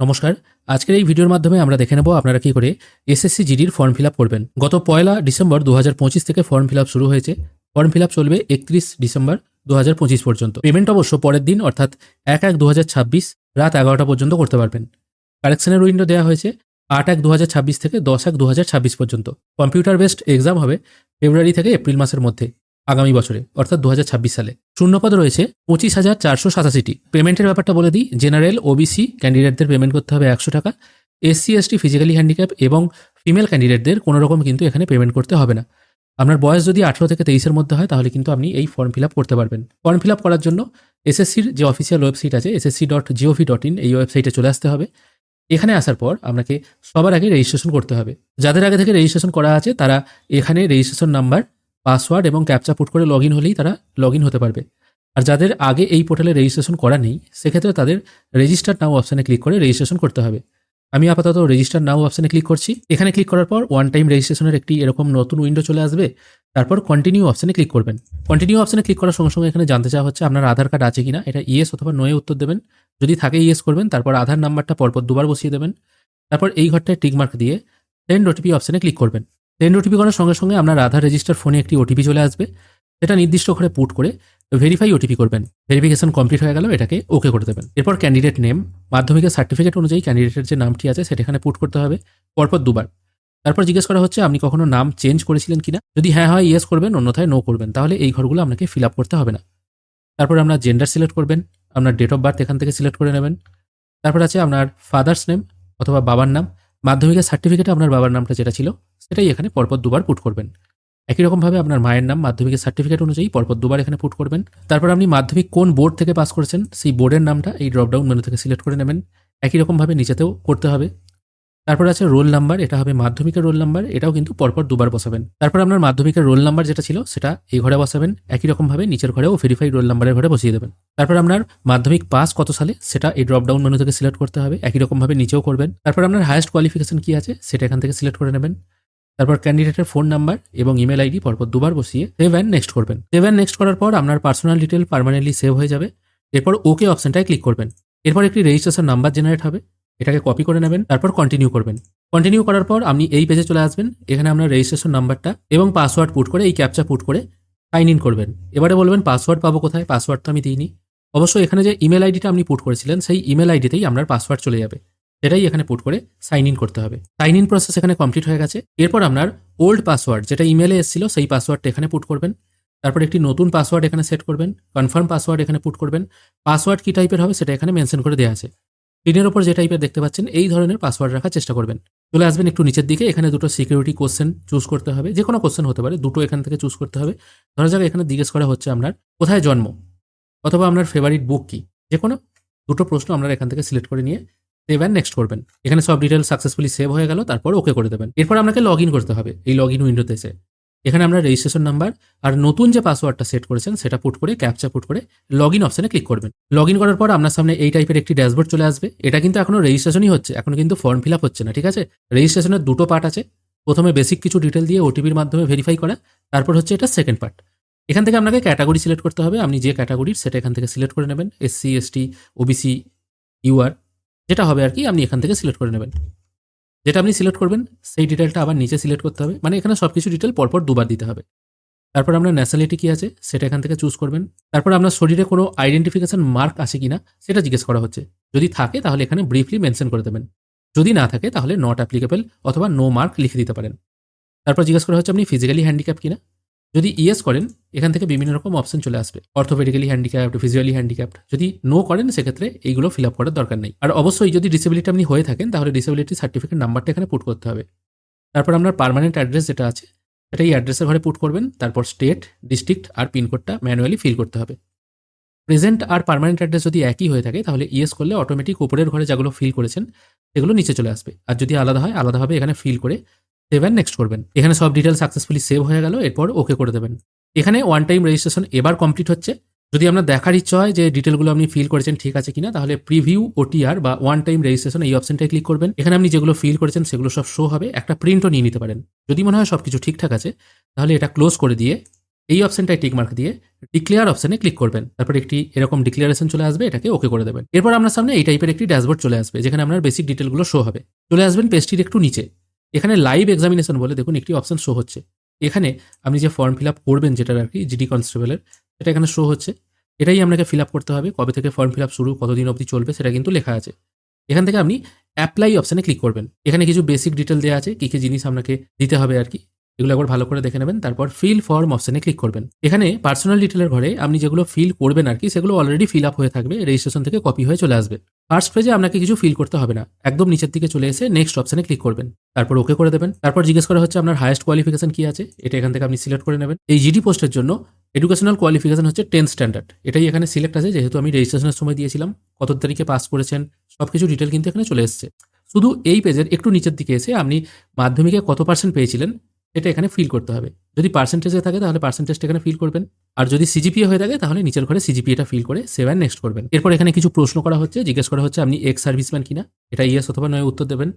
নমস্কার। আজকের এই ভিডিওর মাধ্যমে আমরা দেখে নেব আপনারা কি করে এসএসসি জিডির ফর্ম ফিল করবেন। গত পয়লা ডিসেম্বর দু হাজার পঁচিশ থেকে ফর্ম ফিল শুরু হয়েছে। ফর্ম ফিল চলবে একত্রিশ ডিসেম্বর দু হাজার পঁচিশ পর্যন্ত। পেমেন্ট অবশ্য পরের দিন, অর্থাৎ এক এক দু রাত এগারোটা পর্যন্ত করতে পারবেন। কারেকশনের উইন্ডো দেওয়া হয়েছে আট এক দু থেকে দশ এক দু পর্যন্ত। কম্পিউটার বেসড এক্সাম হবে ফেব্রুয়ারি থেকে এপ্রিল মাসের মধ্যে, আগামী বছরে, অর্থাৎ দু হাজার ছাব্বিশ সালে। শূন্যপদ রয়েছে পঁচিশ হাজার চারশো সাতাশিটি। পেমেন্টের ব্যাপারটা বলে দিই, জেনারেল ওবিসি ক্যান্ডিডেটদের পেমেন্ট করতে হবে একশো টাকা এসসি এসটি ফিজিক্যালি হ্যান্ডিক্যাপ এবং ফিমেল ক্যান্ডিডেটদের কোনো রকম কিন্তু এখানে পেমেন্ট করতে হবে না। আপনার বয়স যদি আঠেরো থেকে তেইশের মধ্যে হয়, তাহলে কিন্তু আপনি এই ফর্ম ফিল আপ করতে পারবেন। ফর্ম ফিল আপ করার জন্য এসএসসির যে অফিসিয়াল ওয়েবসাইট আছে SSC dot GOV dot in এই ওয়েবসাইটে চলে আসতে হবে। এখানে আসার পর আপনাকে সবার আগে রেজিস্ট্রেশন করতে হবে। যাদের আগে থেকে রেজিস্ট্রেশন করা আছে, তারা এখানে রেজিস্ট্রেশন নাম্বার পাসওয়ার্ড এবং ক্যাপচা পুট করে লগ হলেই তারা লগ হতে পারবে। আর যাদের আগে এই পোর্টালে রেজিস্ট্রেশন করা নেই, সেক্ষেত্রে তাদের রেজিস্টার নাও অপশানে ক্লিক করে রেজিস্ট্রেশন করতে হবে। আমি আপাতত রেজিস্টার নাও অপশানে ক্লিক করছি। এখানে ক্লিক করার পর ওয়ান টাইম রেজিস্ট্রেশনের একটি এরকম নতুন উইন্ডো চলে আসবে। তারপর কন্টিনিউ অপশানে ক্লিক করবেন। কন্টিনিউ অপশানে ক্লিক করার সঙ্গে সঙ্গে এখানে জানতে চাওয়া হচ্ছে আপনার আধার কার্ড আছে কিনা। এটা ইয়েস অথবা নয়ে উত্তর দেবেন। যদি থাকে ইয়েস করবেন, তারপর আধার নাম্বারটা পরপর দুবার বসিয়ে দেবেন। তারপর এই ঘরটায় টিক মার্ক দিয়ে সেন্ড ওটিপি অপশানে ক্লিক করবেন। সেন্ড ওটিপি করার সঙ্গে সঙ্গে আপনার আধার রেজিস্টার ফোনে একটি ওটিপি চলে আসবে। সেটা নির্দিষ্ট করে পুট করে ভেরিফাই ওটিপি করবেন। ভেরিফিকেশন কমপ্লিট হয়ে গেল, এটাকে ওকে করে দেবেন। এরপর ক্যান্ডিডেট নেম মাধ্যমিকের সার্টিফিকেট অনুযায়ী ক্যান্ডিডেটের যে নামটি আছে, সেটা এখানে পুট করতে হবে। পরপর দুবার। তারপর জিজ্ঞেস করা হচ্ছে, আপনি কখনো নাম চেঞ্জ করেছিলেন কিনা? যদি হ্যাঁ হয় ইয়েস করবেন, অন্যথায় নো করবেন, তাহলে এই ঘরগুলো আপনাকে ফিল আপ করতে হবে না। তারপর আপনার জেন্ডার সিলেক্ট করবেন, আপনার ডেট অফ বার্থ এখান থেকে সিলেক্ট করে নেবেন। তারপর আছে আপনার ফাদার্স নেম অথবা বাবার নাম। মাধ্যমিকের সার্টিফিকেটে আপনার বাবার নামটা যেটা ছিল সেটাই এখানে পরপর দুবার পুট করবেন। একই রকমভাবে আপনার মায়ের নাম, মাধ্যমিকের সার্টিফিকেট অনুযায়ী পরপর দুবার এখানে পুট করবেন। তারপর আপনি মাধ্যমিক কোন বোর্ড থেকে পাস করেছেন, সেই বোর্ডের নামটা এই ড্রপডাউন মেনু থেকে সিলেক্ট করে নেবেন। একই রকমভাবে নিচেতেও করতে হবে। তারপর আছে রোল নাম্বার এটা হবে মাধ্যমিকের রোল নাম্বার এটাও কিন্তু পরপর দুবার বসাবেন। তারপর আপনার মাধ্যমিকের রোল নাম্বার যেটা ছিল, সেটা এই ঘরে বসাবেন। একই রকমভাবে নিচের ঘরেও ভেরিফাইড রোল নাম্বারের ঘরে বসিয়ে দেবেন। তারপর আপনার মাধ্যমিক পাস কত সালে, সেটা এই ড্রপডাউন মেনু থেকে সিলেক্ট করতে হবে। একই রকমভাবে নিচেও করবেন। তারপর আপনার হায়েস্ট কোয়ালিফিকেশন কি আছে, সেটা এখান থেকে সিলেক্ট করে নেবেন। তারপর ক্যান্ডিডেটের ফোন নাম্বার এবং ইমেল আইডি পরপর দুবার বসিয়ে সেভ অ্যান্ড নেক্সট করবেন। সেভ অ্যান্ড নেক্সট করার পর আপনার পার্সোনাল ডিটেল পার্মানেন্টলি সেভ হয়ে যাবে। এরপর ওকে অপশনটায় ক্লিক করবেন। এরপর একটি রেজিস্ট্রেশন নাম্বার জেনারেট হবে। এটাকে কপি করে নেবেন, তারপর কন্টিনিউ করবেন। কন্টিনিউ করার পর আপনি এই পেজে চলে আসবেন। এখানে আপনার রেজিস্ট্রেশন নাম্বারটা এবং পাসওয়ার্ড পুট করে, এই ক্যাপচা পুট করে সাইন ইন করবেন। এবারে বলবেন পাসওয়ার্ড পাবো কোথায়? পাসওয়ার্ড তো আমি দিইনি। অবশ্যই এখানে যে ইমেল আইডিটা আপনি পুট করেছিলেন, সেই ইমেল আইডিতেই আপনার পাসওয়ার্ড চলে যাবে। সেটাই এখানে পুট করে সাইন ইন করতে হবে। সাইন ইন প্রসেস এখানে কমপ্লিট হয়ে গেছে। এরপর আপনার ওল্ড পাসওয়ার্ড যেটা ইমেলে এসেছিল, সেই পাসওয়ার্ডটা এখানে পুট করবেন। তারপর একটি নতুন পাসওয়ার্ড এখানে সেট করবেন। কনফার্ম পাসওয়ার্ড এখানে পুট করবেন। পাসওয়ার্ড কী টাইপের হবে সেটা এখানে মেনশন করে দেওয়া আছে। স্ক্রিনের ওপর যে টাইপের দেখতে পাচ্ছেন, এই ধরনের পাসওয়ার্ড রাখার চেষ্টা করবেন। চলে আসবেন একটু নিচের দিকে। এখানে দুটো সিকিউরিটি কোশ্চেন চুজ করতে হবে। যে কোনো কোশ্চেন হতে পারে, দুটো এখান থেকে চুজ করতে হবে। ধরা যাক এখানে জিজ্ঞেস করা হচ্ছে আপনার, কোথায় জন্ম? অথবা আপনার ফেভারিট বুক কি? যে কোনো দুটো প্রশ্ন আপনারা এখান থেকে সিলেক্ট করে নিয়ে সেভ অ্যান্ড নেক্সট করবেন। এখানে সব ডিটেল সাকসেসফুলি সেভ হয়ে গেল, তারপর ওকে করে দেবেন। এরপর আপনাকে লগ ইন করতে হবে, এই লগ ইন উইন্ডোতে এসে। এখানে আমরা রেজিস্ট্রেশন নাম্বার আর নতুন যে পাসওয়ার্ডটা সেট করেছেন, সেটা পুট করে ক্যাপচা পুট করে লগ ইন অপশনে ক্লিক করবেন। লগ ইন করার পর আপনার সামনে এই টাইপের একটি ড্যাশবোর্ড চলে আসবে। এটা কিন্তু এখনও রেজিস্ট্রেশনই হচ্ছে, এখন কিন্তু ফর্ম ফিল আপ হচ্ছে না, ঠিক আছে? রেজিস্ট্রেশনের দুটো পার্ট আছে। প্রথমে বেসিক কিছু ডিটেল দিয়ে ওটিপির মাধ্যমে ভেরিফাই করা, তারপর হচ্ছে এটা সেকেন্ড পার্ট এখান থেকে আপনাকে ক্যাটাগরি সিলেক্ট করতে হবে, আপনি যে ক্যাটাগরির সেটা এখান থেকে সিলেক্ট করে নেবেন এসসি এসটি ওবিসি ইউআর যেটা হবে আর কি, আপনি এখান থেকে সিলেক্ট করে নেবেন। যেটা আপনি সিলেক্ট করবেন, সেই ডিটেলটা আবার নিচে সিলেক্ট করতে হবে। মানে এখানে সব কিছু ডিটেল পরপর দুবার দিতে হবে। তারপর আপনার ন্যাশনালিটি কী আছে, সেটা এখান থেকে চুজ করবেন। তারপর আপনার শরীরে কোনো আইডেন্টিফিকেশন মার্ক আছে কি না সেটা জিজ্ঞেস করা হচ্ছে। যদি থাকে, তাহলে এখানে ব্রিফলি মেনশন করে দেবেন। যদি না থাকে, তাহলে নট অ্যাপ্লিকেবল অথবা নো মার্ক লিখে দিতে পারেন। তারপর জিজ্ঞেস করা হচ্ছে, আপনি ফিজিক্যালি হ্যান্ডিক্যাপ কিনা? যদি ইয়েস করেন, এখান থেকে বিভিন্ন রকম অপশন চলে আসবে। অর্থোপেডিক্যালি হ্যান্ডিক্যাপ্ট ফিজিক্যালি হ্যান্ডিক্যাপ্ট যদি নো করেন, সেক্ষেত্রে এইগুলো ফিল আপ করার দরকার নেই। আর অবশ্যই যদি ডিসেবিলিটি আপনি হয়ে থাকেন, তাহলে ডিসেবিলিটি সার্টিফিকেট নাম্বারটা এখানে পুট করতে হবে। তারপর আপনার পারমানেন্ট অ্যাড্রেস যেটা আছে, সেটা এই অ্যাড্রেসের ঘরে পুট করবেন। তারপর স্টেট ডিস্ট্রিক্ট আর পিনকোডটা ম্যানুয়ালি ফিল করতে হবে। প্রেজেন্ট আর পারমানেন্ট অ্যাড্রেস যদি একই হয়ে থাকে, তাহলে ইয়েস করলে অটোমেটিক উপরের ঘরে যেগুলো ফিল করেছেন, সেগুলো নিচে চলে আসবে। আর যদি আলাদা হয়, আলাদাভাবে এখানে ফিল করে সেভ অ্যান্ড নেক্সট করবেন। এখানে সব ডিটেল সাকসেসফুলি সেভ হয়ে গেল, এরপর ওকে করে দেবেন। এখানে ওয়ান টাইম রেজিস্ট্রেশন এবার কমপ্লিট হচ্ছে। যদি আপনার দেখার ইচ্ছা হয় যে ডিটেলগুলো আপনি ফিল করেছেন ঠিক আছে কিনা, তাহলে প্রিভিউ ওটিআর বা ওয়ান টাইম রেজিস্ট্রেশন এই অপশনটায় ক্লিক করবেন। এখানে আপনি যেগুলো ফিল করেছেন সেগুলো সব শো হবে, একটা প্রিন্টও নিয়ে নিতে পারেন। যদি মনে হয় সব কিছু ঠিকঠাক আছে, তাহলে এটা ক্লোজ করে দিয়ে এই অপশনটায় টিক মার্ক দিয়ে ডিক্লেয়ার অপশনে ক্লিক করবেন। তারপর একটি এরকম ডিক্লারেশন চলে আসবে, এটাকে ওকে করে দেবেন। এরপর আপনার সামনে এই টাইপের একটি ড্যাশবোর্ড চলে আসবে, যেখানে আপনার বেসিক ডিটেলগুলো শো হবে। চলে আসবেন পেজটির একটু নিচে। এখানে লাইভ এক্সামিনেশন বলে দেখুন একটি অপশন শো হচ্ছে। এখানে আপনি যে ফর্ম ফিল আপ করবেন যেটার আর কি জিডি কনস্টেবলের সেটা এখানে শো হচ্ছে। এটাই আপনাকে ফিল আপ করতে হবে, কবে থেকে ফর্ম ফিল আপ শুরু, কতদিন অবধি চলবে সেটা কিন্তু লেখা আছে। এখান থেকে আপনি অ্যাপ্লাই অপশানে ক্লিক করবেন। এখানে কিছু বেসিক ডিটেল দেওয়া আছে, কী কী জিনিস আপনাকে দিতে হবে আর কি। এগুলো একবার ভালো করে দেখে নেবেন। তারপর ফিল ফর্ম অপশানে ক্লিক করবেন। এখানে পার্সোনাল ডিটেলের ঘরে আপনি যেগুলো ফিল করবেন আর কি, সেগুলো অলরেডি ফিল আপ হয়ে থাকবে রেজিস্ট্রেশন থেকে কপি হয়ে চলে আসবে। ফার্স্ট পেজে আপনাকে কিছু ফিল করতে হবে না, একদম নিচের দিকে চলে এসে নেক্সট অপশানে ক্লিক করবেন। তারপর ওকে করে দেবেন। তারপর জিজ্ঞেস করা হচ্ছে আপনার হায়েস্ট কোয়ালিফিকেশন কি আছে? এটা এখান থেকে আপনি সিলেক্ট করে নেবেন। এই জিডি পোস্টের জন্য এডুকেশনাল কোয়ালিফিকেশন হচ্ছে টেন স্ট্যান্ডার্ড এটাই এখানে সিলেক্ট আছে, যেহেতু আমি রেজিস্ট্রেশনের সময় দিয়েছিলাম, কত তারিখে পাস করেছেন সব কিছু ডিটেল কিন্তু এখানে চলে এসছে। শুধু এই পেজের একটু নিচের দিকে এসে আপনি মাধ্যমিকে কত পার্সেন্ট পেয়েছিলেন এটা এখানে ফিল করতে হবে। যদি পার্সেন্টেজে থাকে তাহলে পার্সেন্টেজটা এখানে ফিল করবেন। আর যদি সিজিপিএ হয়ে থাকে তাহলে নিচের ঘরে সিজিপিএটা ফিল করে সেভেন নেক্সট করবেন। এরপর এখানে কিছু প্রশ্ন করা হচ্ছে, জিজ্ঞেস করা হচ্ছে আপনি এক্স সার্ভিসম্যান কিনা? এটা ইয়েস অথবা নয় উত্তর দেবেন।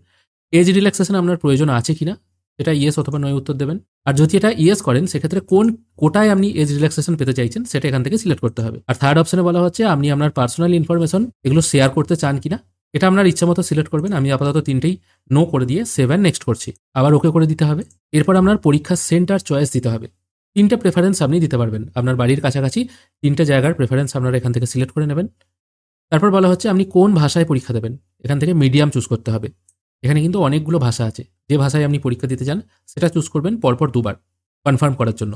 এজ রিল্যাক্সেশন আপনার প্রয়োজন আছে কিনা? এটা ইয়েস অথবা নয় উত্তর দেবেন। আর যদি এটা ইয়েস করেন, সেক্ষেত্রে কোন কোটায় আপনি এজ রিল্যাক্সেশন পেতে চাইছেন, সেটা এখান থেকে সিলেক্ট করতে হবে। আর থার্ড অপশনে বলা হচ্ছে, আপনি আপনার পার্সোনাল ইনফরমেশন এগুলো শেয়ার করতে চান কিনা? এটা আপনার ইচ্ছা মতো সিলেক্ট করবেন, আমি আপাতত তিনটেই নো করে দিয়ে সেভেন নেক্সট করছি। আবার ওকে করে দিতে হবে। এরপর আপনার পরীক্ষার সেন্টার চয়েস দিতে হবে। তিনটে প্রেফারেন্স আপনি দিতে পারবেন। আপনার বাড়ির কাছাকাছি তিনটে জায়গার প্রেফারেন্স আপনারা এখান থেকে সিলেক্ট করে নেবেন। তারপর বলা হচ্ছে আপনি কোন ভাষায় পরীক্ষা দেবেন? এখান থেকে মিডিয়াম চুজ করতে হবে। এখানে কিন্তু অনেকগুলো ভাষা আছে। যে ভাষায় আপনি পরীক্ষা দিতে চান, সেটা চুজ করবেন পরপর দুবার কনফার্ম করার জন্য।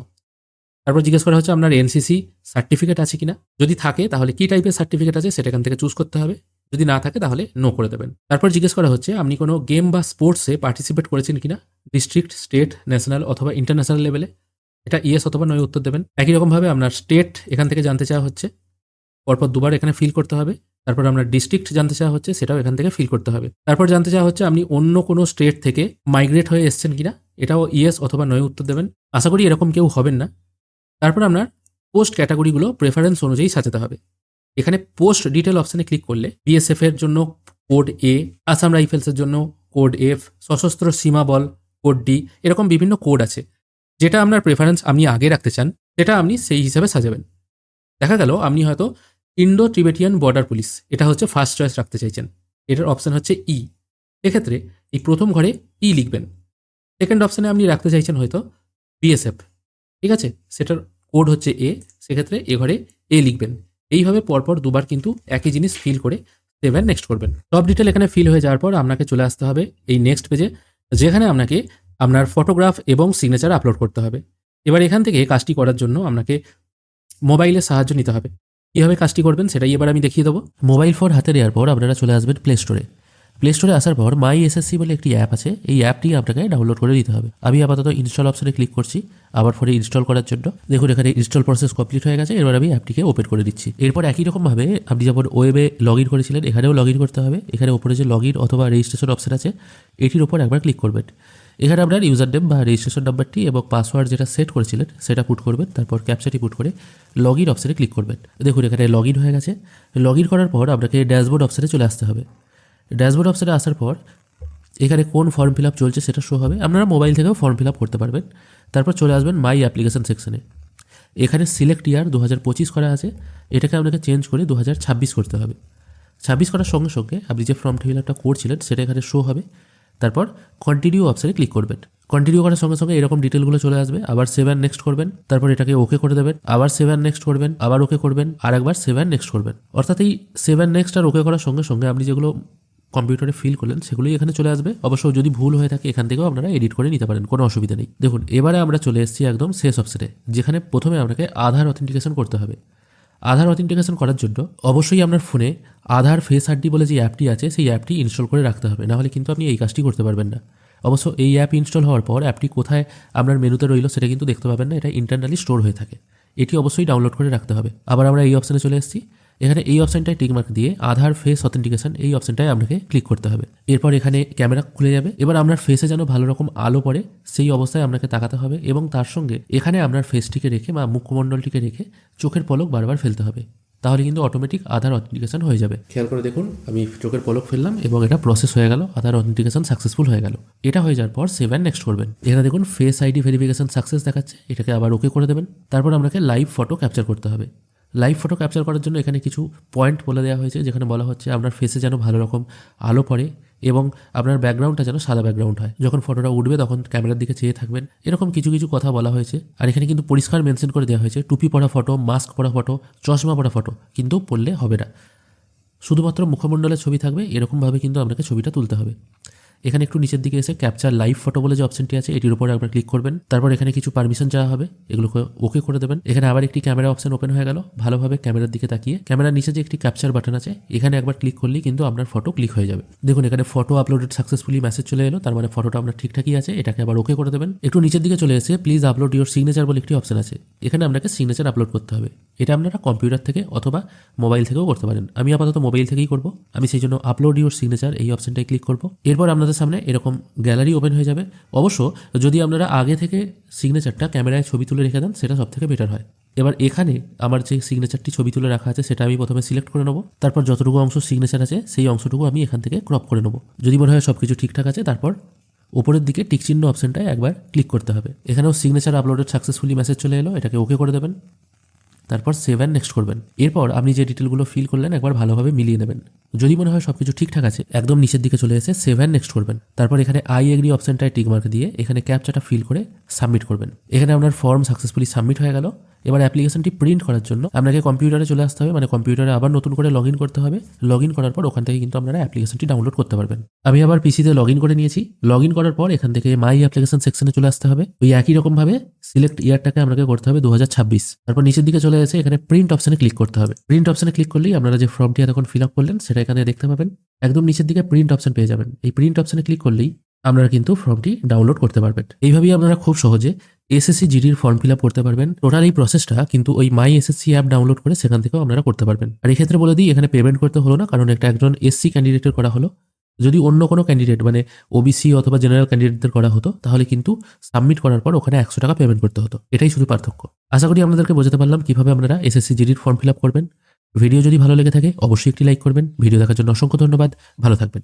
তারপর জিজ্ঞেস করা হচ্ছে আপনার এনসিসি সার্টিফিকেট আছে কিনা? যদি থাকে, তাহলে কি টাইপের সার্টিফিকেট আছে সেটা এখান থেকে চুজ করতে হবে। যদি না থাকে তাহলে নো করে দেবেন। তারপর জিজ্ঞেস করা হচ্ছে, আপনি কোনো গেম বা স্পোর্টসে পার্টিসিপেট করেছেন কিনা? ডিস্ট্রিক্ট স্টেট ন্যাশনাল অথবা ইন্টারন্যাশনাল লেভেলে এটা ইয়েস অথবা নয় উত্তর দেবেন। একই রকমভাবে আপনার স্টেট এখান থেকে জানতে চাওয়া হচ্ছে, পরপর দুবার এখানে ফিল করতে হবে। তারপর আপনার ডিস্ট্রিক্ট জানতে চাওয়া হচ্ছে, সেটাও এখান থেকে ফিল করতে হবে। তারপর জানতে চাওয়া হচ্ছে, আপনি অন্য কোনো স্টেট থেকে মাইগ্রেট হয়ে এসছেন কিনা? এটাও ইয়েস অথবা নয় উত্তর দেবেন। আশা করি এরকম কেউ হবেন না। তারপর আপনার পোস্ট ক্যাটাগরিগুলো প্রেফারেন্স অনুযায়ী সাজাতে হবে। এখানে পোস্ট ডিটেল অপশানে ক্লিক করলে বিএসএফ এর জন্য কোড এ আসাম রাইফেলসের জন্য কোড এফ সশস্ত্র সীমা বল কোড ডি এরকম বিভিন্ন কোড আছে। যেটা আপনার প্রেফারেন্স আপনি আগে রাখতে চান, সেটা আপনি সেই হিসাবে সাজাবেন। দেখা গেল, আপনি হয়তো ইন্ডো টিবেটিয়ান বর্ডার পুলিশ এটা হচ্ছে ফার্স্ট চয়েস রাখতে চাইছেন। এটার অপশান হচ্ছে ই এক্ষেত্রে এই প্রথম ঘরে ই লিখবেন। সেকেন্ড অপশানে আপনি রাখতে চাইছেন হয়তো বিএসএফ ঠিক আছে? সেটার কোড হচ্ছে এ সেক্ষেত্রে এ ঘরে এ লিখবেন। এইভাবে পরপর দুবার কিন্তু একই জিনিস ফিল করে সেভেন নেক্সট করবেন। সব ডিটেল এখানে ফিল হয়ে যাওয়ার পর আপনাকে চলে আসতে হবে এই নেক্সট পেজে যেখানে আপনাকে আপনার ফটোগ্রাফ এবং সিগনেচার আপলোড করতে হবে। এবার এখান থেকে কাজটি করার জন্য আপনাকে মোবাইলের সাহায্য নিতে হবে। কীভাবে কাজটি করবেন সেটাই এবার আমি দেখিয়ে দেবো। মোবাইল ফোন হাতে দেওয়ার পর আপনারা চলে আসবেন প্লে স্টোরে প্লে স্টোরে আসার পর মাই এসএসসি বলে একটি অ্যাপ আছে। এই অ্যাপটি আপনাকে ডাউনলোড করে দিতে হবে। আমি আপাতত ইনস্টল অপশনে ক্লিক করছি। আবার ফোনে ইনস্টল করার জন্য। দেখুন, এখানে ইনস্টল প্রসেস কমপ্লিট হয়ে গেছে। এবার আমি অ্যাপটিকে ওপেন করে দিচ্ছি। এরপর একই রকমভাবে আপনি যেমন ওয়েবে লগ ইন করেছিলেন, এখানেও লগ ইন করতে হবে। এখানে ওপরে যে লগ ইন অথবা রেজিস্ট্রেশন অপশন আছে, এটির ওপর একবার ক্লিক করবেন। এখানে আপনার ইউজার নেম বা রেজিস্ট্রেশন নাম্বারটি এবং পাসওয়ার্ড যেটা সেট করেছিলেন, সেটা পুট করবেন। তারপর ক্যাপচাটি পুট করে লগ ইন অপশানে ক্লিক করবেন। দেখুন, এখানে লগ ইন হয়ে গেছে। লগ ইন করার পর আপনাকে ড্যাশবোর্ড অপশানে চলে আসতে হবে। ড্যাশবোর্ড অপশানে আসার পর, এখানে কোন ফর্ম ফিল আপ চলছে সেটা শো হবে। আপনারা মোবাইল থেকেও ফর্ম ফিল আপ করতে পারবেন। তারপর চলে আসবেন মাই অ্যাপ্লিকেশন সেকশনে এখানে সিলেক্ট ইয়ার দু হাজার পঁচিশ করা আছে। এটাকে আপনাকে চেঞ্জ করে দু হাজার ছাব্বিশ করতে হবে। ছাব্বিশ করার সঙ্গে সঙ্গে আপনি যে ফর্ম ফিল আপটা করছিলেন, সেটা এখানে শো হবে। তারপর কন্টিনিউ অপশানে ক্লিক করবেন। কন্টিনিউ করার সঙ্গে সঙ্গে এরকম ডিটেলগুলো চলে আসবে। আবার সেভেন নেক্সট করবেন। তারপর এটাকে ওকে করে দেবেন। আবার সেভেন নেক্সট করবেন। আবার ওকে করবেন। আর একবার সেভেন নেক্সট করবেন। অর্থাৎ এই সেভেন নেক্সট আর ওকে করার সঙ্গে সঙ্গে আপনি যেগুলো কম্পিউটারে ফিল করলেন, সেগুলোই এখানে চলে আসবে। অবশ্য যদি ভুল হয়ে থাকে, এখান থেকেও আপনারা এডিট করে নিতে পারেন, কোনো অসুবিধা নেই। দেখুন, এবারে আমরা চলে এসেছি একদম শেষ অপশনে যেখানে প্রথমে আপনাকে আধার অথেন্টিকেশন করতে হবে। আধার অথেন্টিকেশন করার জন্য অবশ্যই আপনার ফোনে আধার ফেস আইডি বলে যে অ্যাপটি আছে, সেই অ্যাপটি ইনস্টল করে রাখতে হবে। নাহলে কিন্তু আপনি এই কাজটি করতে পারবেন না। অবশ্য এই অ্যাপ ইনস্টল হওয়ার পর অ্যাপটি কোথায় আপনার মেনুতে রইল, সেটা কিন্তু দেখতে পাবেন না, এটা ইন্টারনালি স্টোর হয়ে থাকে। এটি অবশ্যই ডাউনলোড করে রাখতে হবে। আবার আমরা এই অপশানে চলে এসেছি। এখানে এই অপশানটায় টিকমার্ক দিয়ে আধার ফেস অথেন্টিকেশন এই অপশানটায় আপনাকে ক্লিক করতে হবে। এরপর এখানে ক্যামেরা খুলে যাবে। এবার আপনার ফেসে যেন ভালো রকম আলো পড়ে, সেই অবস্থায় আপনাকে তাকাতে হবে এবং তার সঙ্গে এখানে আপনার ফেসটিকে রেখে বা মুখমণ্ডলটিকে রেখে চোখের পলক বারবার ফেলতে হবে। তাহলে কিন্তু অটোমেটিক আধার অথেন্টিকেশন হয়ে যাবে। খেয়াল করে দেখুন, আমি চোখের পলক ফেললাম এবং এটা প্রসেস হয়ে গেল, আধার অথেন্টিকেশন সাকসেসফুল হয়ে গেল। এটা হয়ে যাওয়ার পর সেভ অ্যান্ড নেক্সট করবেন। এখানে দেখুন ফেস আইডি ভেরিফিকেশন সাকসেস দেখাচ্ছে, এটাকে আবার ওকে করে দেবেন। তারপর আপনাকে লাইভ ফটো ক্যাপচার করতে হবে। লাইভ ফটো ক্যাপচার করার জন্য এখানে কিছু পয়েন্ট বলে দেওয়া হয়েছে, যেখানে বলা হচ্ছে আপনার ফেসে যেন ভালো রকম আলো পড়ে এবং আপনার ব্যাকগ্রাউন্ডটা যেন সাদা ব্যাকগ্রাউন্ড হয়। যখন ফটোটা উঠবে তখন ক্যামেরার দিকে চেয়ে থাকবেন। এরকম কিছু কিছু কথা বলা হয়েছে। আর এখানে কিন্তু পরিষ্কার মেনশন করে দেওয়া হয়েছে, টুপি পরা ফটো মাস্ক পরা ফটো চশমা পরা ফটো কিন্তু পড়লে হবে না। শুধুমাত্র মুখমণ্ডলের ছবি থাকবে, এরকমভাবে কিন্তু আপনাকে ছবিটা তুলতে হবে। এখানে একটু নিচের দিকে এসে ক্যাপচার লাইভ ফটো বলে যে অপশনটি আছে, এটির উপরে একবার ক্লিক করবেন। তারপর এখানে কিছু পারমিশন চাওয়া হবে এগুলোকে ওকে করে দেবেন। এখানে আবার একটি ক্যামেরা অপশন ওপেন হয়ে গেল, ভালোভাবে ক্যামেরার দিকে তাকিয়ে। ক্যামেরার নিচে যে একটি ক্যাপচার বাটন আছে, এখানে একবার ক্লিক করলেই কিন্তু আপনার ফটো ক্লিক হয়ে যাবে। দেখুন, এখানে ফটো আপলোডেড সাকসেসফুলি মেসেজ চলে এলো, তার মানে ফটোটা আপনার ঠিকঠাকই আছে, এটাকে আবার ওকে করে দেবেন। একটু নিচের দিকে চলে এসে প্লিজ আপলোড ইউর সিগনেচার বলে একটি অপশন আছে, এখানে আপনাকে সিগনেচার আপলোড করতে হবে। এটা আপনারা কম্পিউটার থেকে অথবা মোবাইল থেকেও করতে পারেন। আমি আপাতত মোবাইল থেকেই করব, আমি সেই জন্য আপলোড ইউর সিগনেচার এই অপশনটায় ক্লিক করব। এরপর আপনাদের সামনে এরকম গ্যালারি ওপেন হয়ে যাবে। অবশ্য যদি আপনারা আগে থেকে সিগনেচারটা ক্যামেরায় ছবি তুলে রেখে দেন, সেটা সব থেকে বেটার হয়। এবার এখানে আমার যে সিগনেচারটি ছবি তুলে রাখা আছে, সেটা আমি প্রথমে সিলেক্ট করে নেব। তারপর যতটুকু অংশ সিগনেচার আছে, সেই অংশটুকু আমি এখান থেকে ক্রপ করে নেব। যদি মনে হয় সব কিছু ঠিকঠাক আছে, তারপর ওপরের দিকে টিকচিহ্ন অপশনটায় একবার ক্লিক করতে হবে। এখানেও সিগনেচার আপলোডেড সাকসেসফুলি মেসেজ চলে এলো, এটাকে ওকে করে দেবেন। তারপর সেভ অ্যান্ড নেক্সট করবেন। এরপর আপনি যে ডিটেলগুলো ফিল করলেন, একবার ভালোভাবে মিলিয়ে নেবেন। যদি মনে হয় সবকিছু ঠিকঠাক আছে, একদম নিচের দিকে চলে এসে সেভ অ্যান্ড নেক্সট করবেন। তারপর এখানে আই এগ্রি অপশনটায় টিকমার্ক দিয়ে এখানে ক্যাপচাটা ফিল করে সাবমিট করবেন। এখানে আপনার ফর্ম সাকসেসফুলি সাবমিট হয়ে গেল। এবার অ্যাপ্লিকেশনটি প্রিন্ট করার জন্য আপনাকে কম্পিউটারে চলে আসতে হবে। মানে কম্পিউটারে আবার নতুন করে লগ করতে হবে। লগ করার পর ওখান থেকে কিন্তু আপনারা অ্যাপ্লিকেশনটি ডাউনলোড করতে পারবেন। আমি আবার পিসিতে লগ করে নিয়েছি। লগ করার পর এখান থেকে মাই অ্যাপ্লিকেশন সেকশনে চলে আসতে হবে। ওই একই রকমভাবে সিলেক্ট ইয়ারটাকে আপনাকে করতে হবে দু হাজার ছাব্বিশ। তারপর নিচের দিকে চলে এসে এখানে প্রিন্ট অপশনে ক্লিক করতে হবে। প্রিন্ট অপশনে ক্লিক করলেই আপনারা যে ফর্মটি এতক্ষণ ফিল আপ করলেন, সেটা এখানে দেখতে পাবেন। একদম নিচের দিকে প্রিন্ট অপশন পেয়ে যাবেন। এই প্রিন্ট অপশনে ক্লিক করলেই আপনারা কিন্তু ফর্মটি ডাউনলোড করতে পারবেন। এইভাবেই আপনারা খুব সহজে এসএসসি জিডির ফর্ম ফিল আপ করতে পারবেন। টোটাল এই প্রসেসটা কিন্তু ওই মাই এসএসসি অ্যাপ ডাউনলোড করে সেখান থেকেও আপনারা করতে পারবেন। আর এই ক্ষেত্রে বলে দিই, এখানে পেমেন্ট করতে হলো না, কারণ একটা একজন এসসি ক্যান্ডিডেটের করা হলো। যদি অন্য কোনো ক্যান্ডিডেট মানে ওবিসি অথবা জেনারেল ক্যান্ডিডেটদের করা হতো, তাহলে কিন্তু সাবমিট করার পর ওখানে একশো টাকা পেমেন্ট করতে হতো। এটাই শুধু পার্থক্য। আশা করি আপনাদেরকে বোঝাতে পারলাম কীভাবে আপনারা এসএসসি জিডির ফর্ম ফিল আপ করবেন। ভিডিও যদি ভালো লেগে থাকে, অবশ্যই একটি লাইক করবেন। ভিডিও দেখার জন্য অসংখ্য ধন্যবাদ। ভালো থাকবেন।